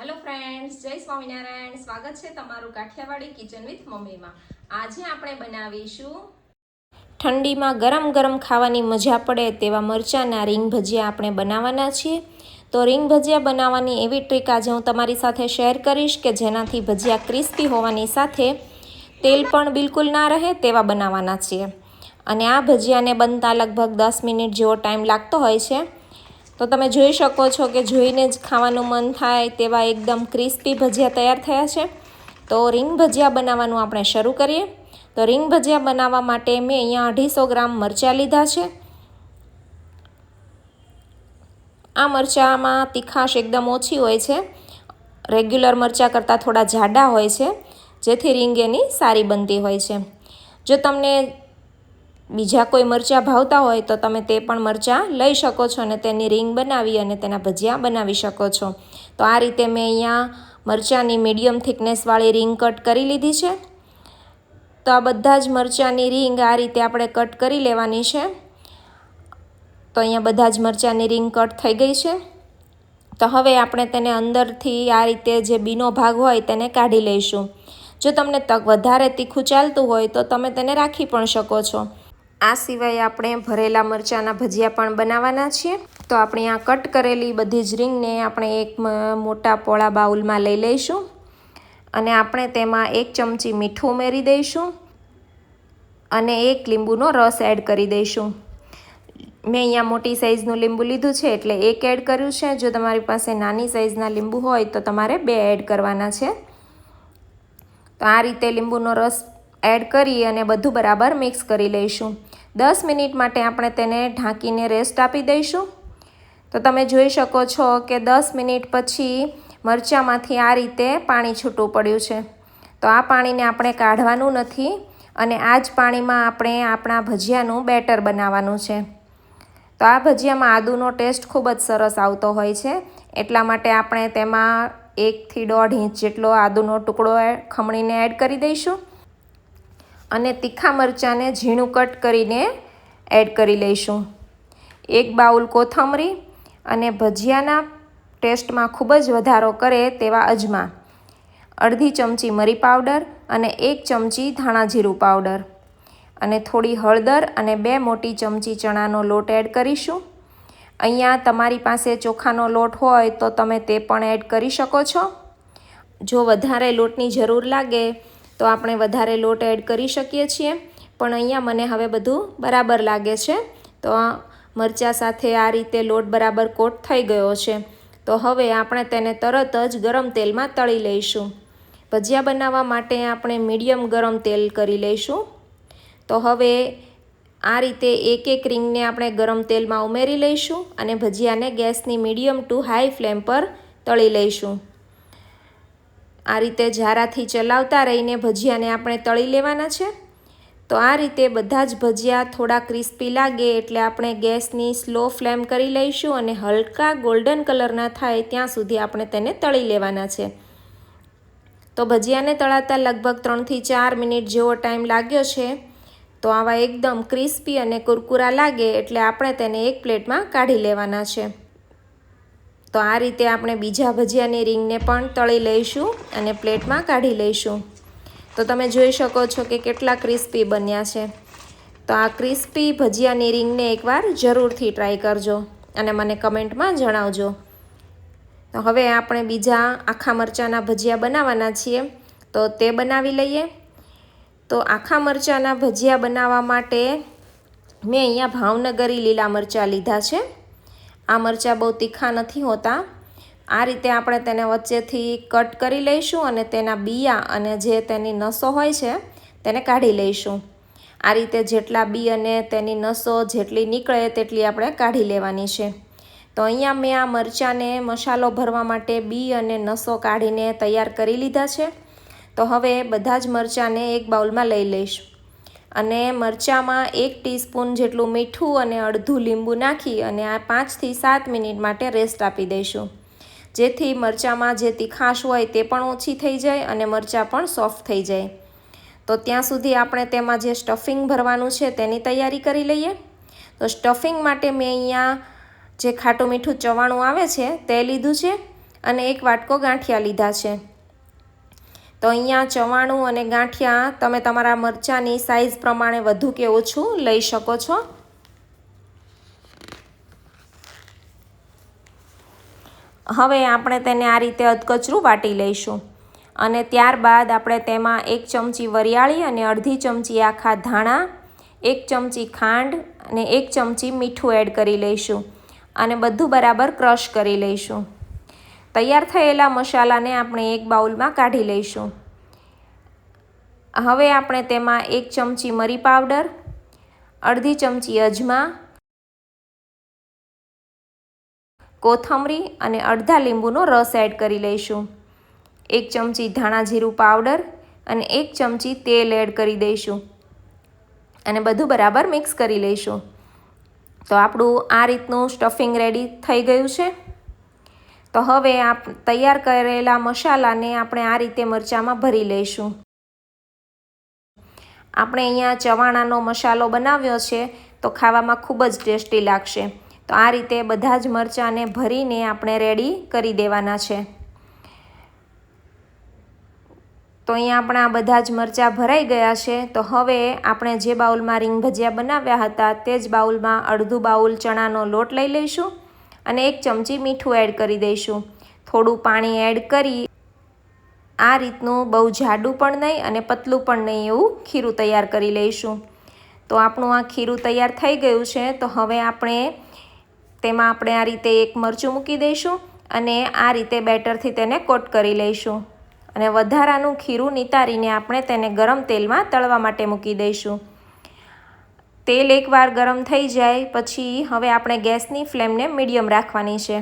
Hello friends જય સ્વામિનારાયણ. સ્વાગત છે તમારું કાઠિયાવાડી કિચન વિથ મમ્મીમાં. આજે આપણે બનાવીશું ઠંડીમાં ગરમ ગરમ ખાવાની મજા પડે તેવા મરચાંના રીંગ ભજીયા આપણે બનાવવાના છીએ. તો રીંગ ભજીયા બનાવવાની એવી ટ્રીક આજે હું તમારી સાથે શેર કરીશ કે જેનાથી ભજીયા ક્રિસ્પી હોવાની સાથે તેલ પણ બિલકુલ ના રહે તેવા બનાવવાના છીએ. અને આ ભજીયાને બનતા લગભગ દસ મિનિટ જેવો ટાઈમ લાગતો હોય છે. તો તમે જોઈ શકો છો કે જોઈને જ ખાવાનું મન થાય તેવા એકદમ ક્રિસ્પી ભજીયા તૈયાર થયા છે. તો રીંગ ભજીયા બનાવવાનું આપણે શરૂ કરીએ. તો રીંગ ભજીયા બનાવવા માટે મેં અહીંયા અઢીસો ગ્રામ મરચાં લીધા છે. આ મરચાંમાં તીખાશ એકદમ ઓછી હોય છે. રેગ્યુલર મરચાં કરતાં થોડા જાડા હોય છે. જેથી રીંગ એની સારી બનતી હોય છે. જો તમને બીજા કોઈ મરચાં ભાવતા હોય તો તમે તે પણ મરચાં લઈ શકો છો અને તેની રીંગ બનાવી અને તેના ભજીયા બનાવી શકો છો. તો આ રીતે મેં અહીંયા મરચાંની મીડિયમ થિકનેસવાળી રીંગ કટ કરી લીધી છે. તો આ બધા જ મરચાંની રીંગ આ રીતે આપણે કટ કરી લેવાની છે. તો અહીંયા બધા જ મરચાંની રીંગ કટ થઈ ગઈ છે. તો હવે આપણે તેને અંદરથી આ રીતે જે બીનો ભાગ હોય તેને કાઢી લઈશું. જો તમને તક વધારે તીખું ચાલતું હોય તો તમે તેને રાખી પણ શકો છો. આ સિવાય આપણે ભરેલા મરચાંના ભજીયા પણ બનાવવાના છીએ. તો આપણે આ કટ કરેલી બધી જ રીંગને આપણે એક મોટા પોળા બાઉલમાં લઈ લઈશું. અને આપણે તેમાં એક ચમચી મીઠું ઉમેરી દઈશું. અને એક લીંબુનો રસ એડ કરી દઈશું. મેં અહીંયા મોટી સાઇઝનું લીંબુ લીધું છે, એટલે એક એડ કર્યું છે. જો તમારી પાસે નાની સાઇઝના લીંબુ હોય, તો તમારે બે એડ કરવાના છે. તો આ રીતે લીંબુનો રસ એડ કરી અને બધું બરાબર મિક્સ કરી લઈશું. દસ મિનિટ માટે આપણે તેને ઢાંકીને રેસ્ટ આપી દઈશું. તો તમે જોઈ શકો છો કે દસ મિનિટ પછી મરચાંમાંથી આ રીતે પાણી છૂટું પડ્યું છે. તો આ પાણીને આપણે કાઢવાનું નથી અને આ જ પાણીમાં આપણે આપણા ભજીયાનું બેટર બનાવવાનું છે. તો આ ભજીયામાં આદુનો ટેસ્ટ ખૂબ જ સરસ આવતો હોય છે. એટલા માટે આપણે તેમાં એકથી દોઢ ઇંચ જેટલો આદુનો ટુકડો ખમણીને એડ કરી દઈશું. અને તીખા મરચાંને ઝીણું કટ કરીને એડ કરી લઈશું. એક બાઉલ કોથમરી અને ભજીયાના ટેસ્ટમાં ખૂબ જ વધારો કરે તેવા અજમા. અડધી ચમચી મરી પાવડર અને એક ચમચી ધાણા જીરું પાવડર. અને થોડી હળદર અને બે મોટી ચમચી ચણાનો લોટ એડ કરીશું. અહીંયા તમારી પાસે ચોખાનો લોટ હોય તો તમે તે પણ એડ કરી શકો છો. જો વધારે લોટની જરૂર લાગે તો આપણે વધારે લોટ એડ કરી શકીએ છીએ. પણ અહીંયા મને હવે બધું બરાબર લાગે છે. તો મરચાં સાથે આ રીતે લોટ બરાબર કોટ થઈ ગયો છે. તો હવે આપણે તેને તરત જ ગરમ તેલમાં તળી લઈશું. ભજીયા બનાવવા માટે આપણે મીડિયમ ગરમ તેલ કરી લઈશું. તો હવે આ રીતે એક એક રીંગને આપણે ગરમ તેલમાં ઉમેરી લઈશું અને ભજીયાને ગેસની મીડિયમ ટુ હાઈ ફ્લેમ પર તળી લઈશું. આ રીતે ઝારાથી ચલાવતા રહીને ભજીયાને આપણે તળી લેવાના છે. તો આ રીતે બધા જ ભજીયા થોડા ક્રિસ્પી લાગે એટલે આપણે ગેસની સ્લો ફ્લેમ કરી લઈશું અને હલકા ગોલ્ડન કલરના થાય ત્યાં સુધી આપણે તેને તળી લેવાના છે. તો ભજીયાને તળાતા લગભગ ત્રણથી ચાર મિનિટ જેવો ટાઈમ લાગ્યો છે. તો આવા એકદમ ક્રિસ્પી અને કુરકુરા લાગે એટલે આપણે તેને એક પ્લેટમાં કાઢી લેવાના છે. તો આ રીતે આપણે બીજા ભજીયાની રીંગને પણ તળી લઈશું અને પ્લેટમાં કાઢી લઈશું. તો તમે જોઈ શકો છો કે કેટલા ક્રિસ્પી બન્યા છે. તો આ ક્રિસ્પી ભજીયાની રીંગને એકવાર જરૂરથી ટ્રાય કરજો અને મને કમેન્ટમાં જણાવજો. તો હવે આપણે બીજા આખા મરચાંના ભજીયા બનાવવાના છીએ. તો તે બનાવી લઈએ. તો આખા મરચાંના ભજીયા બનાવવા માટે મેં અહીંયા ભાવનગરી લીલા મરચાં લીધા છે. આ મરચાં બહુ તીખા નથી હોતા. આ રીતે આપણે તેને વચ્ચેથી કટ કરી લઈશું અને તેના બિયા અને જે તેની નસો હોય છે તેને કાઢી લઈશું. આ રીતે જેટલા બી અને તેની નસો જેટલી નીકળે તેટલી આપણે કાઢી લેવાની છે. તો અહીંયા મેં આ મરચાંને મસાલો ભરવા માટે બી અને નસો કાઢીને તૈયાર કરી લીધા છે. તો હવે બધા જ મરચાંને એક બાઉલમાં લઈ લઈશ. અને મરચાંમાં એક ટીસ્પૂન જેટલું મીઠું અને અડધું લીંબુ નાખી અને આ પાંચથી સાત મિનિટ માટે રેસ્ટ આપી દઈશું. જેથી મરચાંમાં જે તીખાશ હોય તે પણ ઓછી થઈ જાય અને મરચાં પણ સોફ્ટ થઈ જાય. તો ત્યાં સુધી આપણે તેમાં જે સ્ટફિંગ ભરવાનું છે તેની તૈયારી કરી લઈએ. તો સ્ટફિંગ માટે મેં અહીંયા જે ખાટું મીઠું ચવાણું આવે છે તે લીધું છે અને એક વાટકો ગાંઠિયા લીધા છે. તો અહીંયા ચવાણું અને ગાંઠિયા તમે તમારા મરચાંની સાઇઝ પ્રમાણે વધુ કે ઓછું લઈ શકો છો. હવે આપણે તેને આ રીતે અધકચરું વાટી લઈશું. અને ત્યારબાદ આપણે તેમાં એક ચમચી વરિયાળી અને અડધી ચમચી આખા ધાણા, એક ચમચી ખાંડ અને એક ચમચી મીઠું એડ કરી લઈશું. અને બધું બરાબર ક્રશ કરી લઈશું. તૈયાર થયેલા મસાલાને આપણે એક બાઉલમાં કાઢી લઈશું. હવે આપણે તેમાં એક ચમચી મરી પાવડર, અડધી ચમચી અજમા, કોથમરી અને અડધા લીંબુનો રસ એડ કરી લઈશું. એક ચમચી ધાણા જીરું પાવડર અને એક ચમચી તેલ એડ કરી દઈશું. અને બધું બરાબર મિક્સ કરી લઈશું. તો આપણું આ રીતનું સ્ટફિંગ રેડી થઈ ગયું છે. તો હવે આપ તૈયાર કરેલા મસાલાને આપણે આ રીતે મરચાંમાં ભરી લઈશું. આપણે અહીંયા ચવાણાનો મસાલો બનાવ્યો છે, તો ખાવામાં ખૂબ જ ટેસ્ટી લાગશે. તો આ રીતે બધા જ મરચાંને ભરીને આપણે રેડી કરી દેવાના છે. તો અહીંયા આપણા બધા જ મરચાં ભરાઈ ગયા છે, તો હવે આપણે જે બાઉલમાં રીંગ ભજીયા બનાવ્યા હતા, તે જ બાઉલમાં અડધું બાઉલ ચણાનો લોટ લઈ લઈશું. અને એક ચમચી મીઠું એડ કરી દઈશું. થોડું પાણી એડ કરી આ રીતનું બહુ જાડું પણ નહીં અને પતલું પણ નહીં એવું ખીરું તૈયાર કરી લઈશું. તો આપણું આ ખીરું તૈયાર થઈ ગયું છે, તો હવે આપણે તેમાં આપણે આ રીતે એક મરચું મૂકી દઈશું અને આ રીતે બેટરથી તેને કોટ કરી લઈશું. અને વધારાનું ખીરું નિતારીને આપણે તેને ગરમ તેલમાં તળવા માટે મૂકી દઈશું. તેલ એકવાર ગરમ થઈ જાય, પછી હવે આપણે ગેસની ફ્લેમને મીડિયમ રાખવાની છે.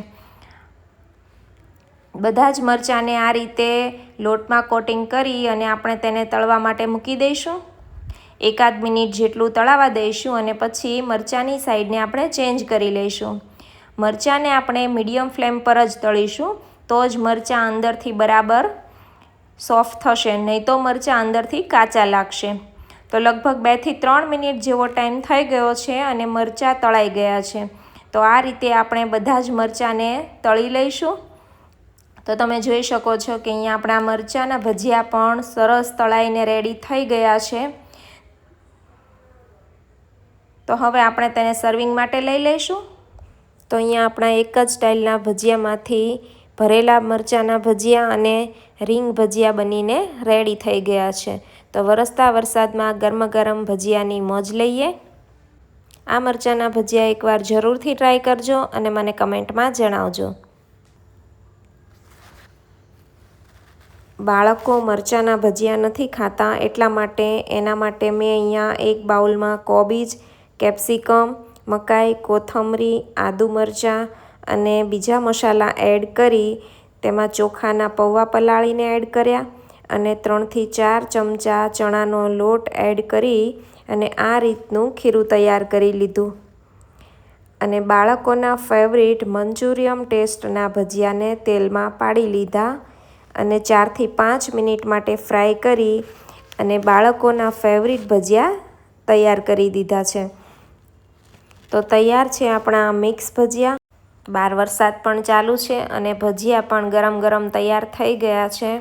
બધા જ મરચાંને આ રીતે લોટમાં કોટિંગ કરી અને આપણે તેને તળવા માટે મૂકી દઈશું. એકાદ મિનિટ જેટલું તળાવા દઈશું અને પછી મરચાંની સાઈડને આપણે ચેન્જ કરી લઈશું. મરચાંને આપણે મીડિયમ ફ્લેમ પર જ તળીશું, તો જ મરચાં અંદરથી બરાબર સોફ્ટ થશે, નહીં તો મરચાં અંદરથી કાચા લાગશે. તો લગભગ બેથી ત્રણ મિનિટ જેવો ટાઈમ થઈ ગયો છે અને મરચાં તળાઈ ગયા છે. તો આ રીતે આપણે બધા જ મરચાંને તળી લઈશું. તો તમે જોઈ શકો છો કે અહીંયા આપણા મરચાંના ભજીયા પણ સરસ તળાઈને રેડી થઈ ગયા છે. તો હવે આપણે તેને સર્વિંગ માટે લઈ લઈશું. તો અહીંયા આપણા એક જ સ્ટાઇલના ભજીયામાંથી ભરેલા મરચાંના ભજીયા અને રીંગ ભજીયા બનીને રેડી થઈ ગયા છે. તો વરસતા વરસાદમાં ગરમ ગરમ ભજીયાની મોજ લઈએ. આ મરચાંના ભજીયા એકવાર જરૂરથી ટ્રાય કરજો અને મને કમેન્ટમાં જણાવજો. બાળકો મરચાંના ભજીયા નથી ખાતા એટલા માટે એના માટે મેં અહીંયા એક બાઉલમાં કોબીજ, કેપ્સિકમ, મકાઈ, કોથમરી, આદુ મરચાં અને બીજા મસાલા એડ કરી, તેમાં ચોખાના પૌવા પલાળીને એડ કર્યા. અને ત્રણથી ચાર ચમચા ચણાનો લોટ એડ કરી અને આ રીતનું ખીરું તૈયાર કરી લીધું. અને બાળકોના ફેવરિટ મંચુરિયમ ટેસ્ટના ભજીયાને તેલમાં પાડી લીધા અને ચારથી પાંચ મિનિટ માટે ફ્રાય કરી અને બાળકોના ફેવરિટ ભજીયા તૈયાર કરી દીધા છે. તો તૈયાર છે આપણા મિક્સ ભજીયા. બાર વરસાદ પણ ચાલુ છે અને ભજીયા પણ ગરમ ગરમ તૈયાર થઈ ગયા છે.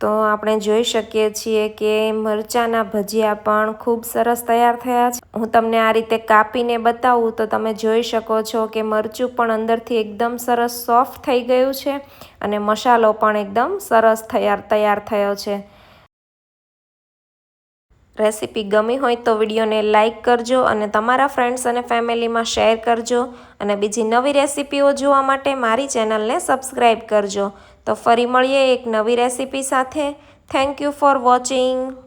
તો આપણે જોઈ શકીએ છીએ કે મરચાંના ભજીયા પણ ખૂબ સરસ તૈયાર થયા છે. હું તમને આ રીતે કાપીને બતાવું તો તમે જોઈ શકો છો કે મરચું પણ અંદરથી એકદમ સરસ સોફ્ટ થઈ ગયું છે અને મસાલો પણ એકદમ સરસ તૈયાર તૈયાર થયો છે. રેસીપી ગમી હોય તો વિડીયોને લાઇક કરજો અને તમારા ફ્રેન્ડ્સ અને ફેમિલીમાં શેર કરજો અને બીજી નવી રેસીપીઓ જોવા માટે મારી ચેનલને સબસ્ક્રાઈબ કરજો. તો ફરી મળીએ એક નવી રેસીપી સાથે. Thank you for watching